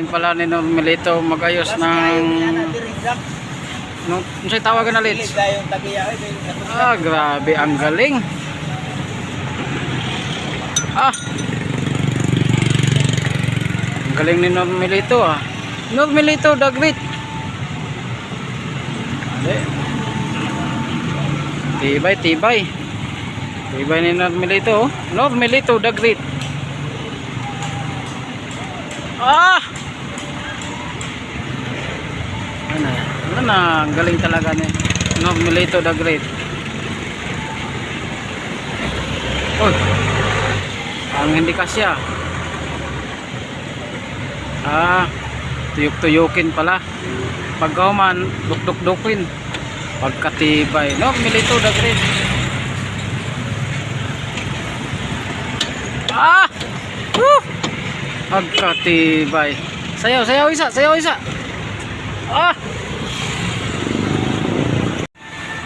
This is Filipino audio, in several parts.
galing pala ni Normelito magayos ng nung ano sa'yo tawagan na Lids? Ah, grabe ang galing. Ah. Ang galing ni Normelito ah. Normelito the Great. Tibay, tibay. Tibay ni Normelito. oh. Normelito the Great. Ah! Ano na? Ano na? Ang galing talaga ni Normelito the Great. Uy! Ang hindi kasya. Ah, tuyok-tuyokin pala. Pagkauman, duk-duk-dukin. Pagkatibay. Normelito the Great. Ah! Woo! Pagkatibay. Sayaw, sayaw isa, sayaw isa. Ah!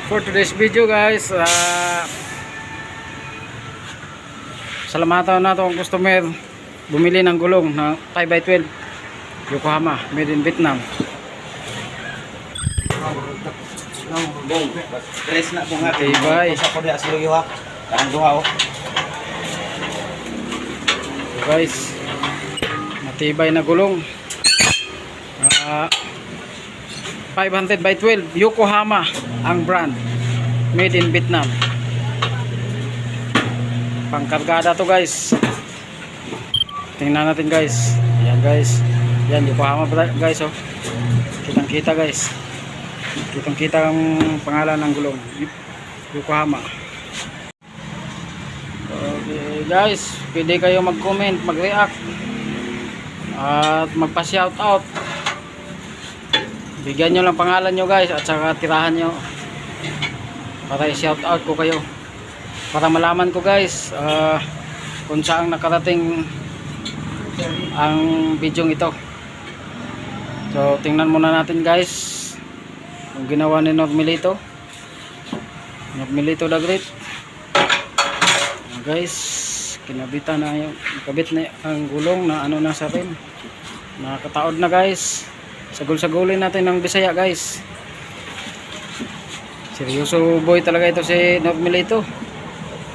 For today's video guys, ah salamatan na to ang customer bumili ng gulong na 5x12 Yokohama, made in Vietnam. Bong, tres na po nga. Tibay. Sa duha guys, matibay na gulong. Ah 500 by 12 Yokohama ang brand. Made in Vietnam. Pangkargada to guys. Tingnan natin guys. Yan guys. Yan Yokohama guys oh. Kitang kita guys. Kitang kita ang pangalan ng gulong. Yokohama. Okay guys. Pwede kayo mag comment mag react at magpa shout out bigyan nyo lang pangalan nyo guys at saka tirahan nyo. Para i-shout out ko kayo. Para malaman ko guys ah, kung saan nakarating ang video ito. So tingnan muna natin guys yung ginawa ni Normelito Normelito the Great. Ayan, guys kinabitan na yung kabit na ang gulong na ano na sa rim nakataod na guys sagol-sagulin natin ng Bisaya guys. Seryoso boy talaga ito si Normelito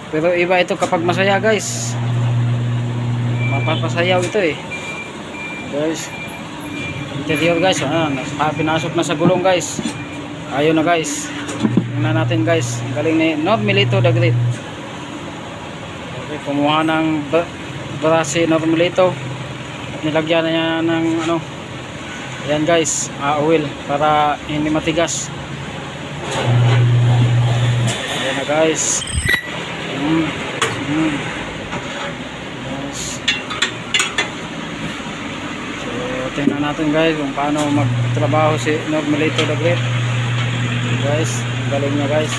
pero iba ito kapag masaya guys. Mapapasayaw ito eh. Guys interior guys ah, nas- pinasok na sa gulong guys. Ayun na guys. Tingnan natin guys. Galing ni Normelito the Great. Okay, kumuha ng bra- bra si Normelito at nilagyan na niya ng ano Ayan guys, ah, oil para hindi matigas. Ayan na guys. Mm, mm. Yes. So, tingnan natin guys kung paano magtrabaho si Normelito the Great. Guys, galing niya guys.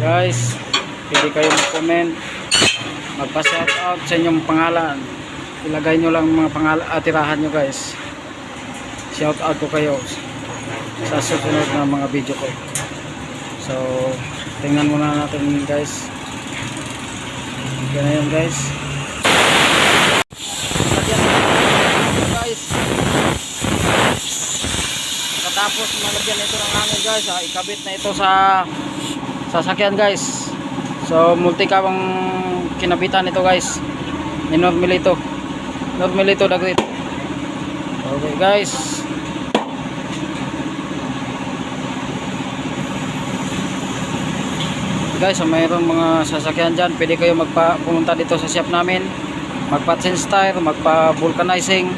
Guys, pwede kayo mag-comment, magpa-shout out sa inyong pangalan ilagay nyo lang mga pangal atirahan nyo guys. Shout out ko kayo sa susunod na mga video ko. So tingnan muna natin guys. Ganyan yan guys. Guys. Katapos malagyan ito ng hangin guys. Ah, ikabit na ito sa sasakyan guys. So multi ang kinabitan ito guys. Ni Normelito Normelito the Great okay guys. Guys so mayroon mga sasakyan dyan pwede kayo magpa dito sa shop namin. Magpa change tire magpa vulcanizing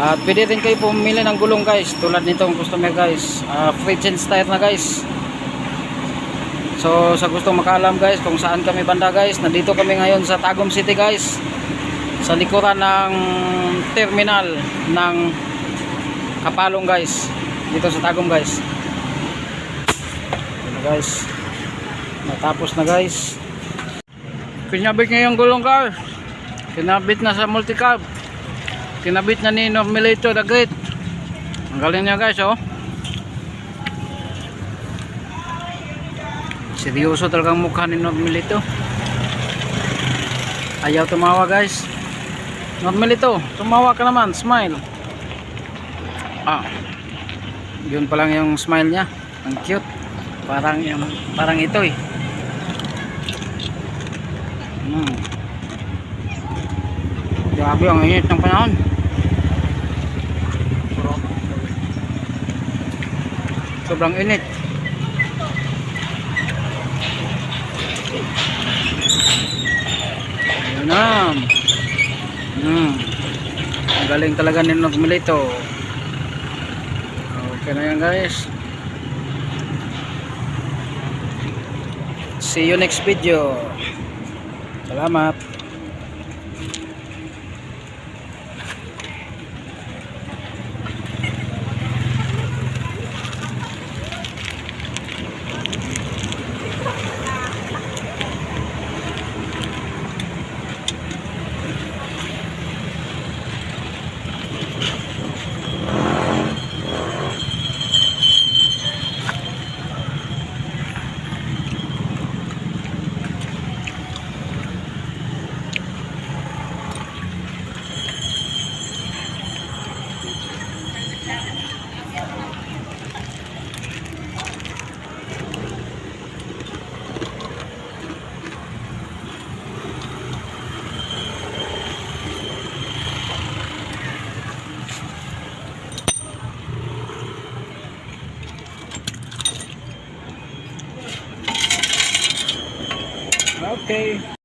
at pwede rin kayo pumili ng gulong guys. Tulad nitong customer guys. Ah, free change tire na guys. So sa gustong makaalam guys kung saan kami banda guys nandito kami ngayon sa Tagum City guys sa likuran ng terminal ng Kapalong guys. Dito sa Tagum guys. Na guys. Natapos na guys. Kinabit niya yung gulong car. Kinabit na sa multicab. Kinabit na ni Normelito the Great. Ang galing niya guys oh. Seryoso talagang mukha ni Normelito Ayaw tumawa guys. Normal ito. Tumawa ka naman. Smile. Ah. Yun pa lang yung smile niya. Ang cute. Parang yung parang ito eh. Hmm. Grabe ang init ng panahon. Sobrang init. Ayun na. Hmm. Galing talaga ni Nog Milito. Okay na yan guys. See you next video. Salamat. Okay.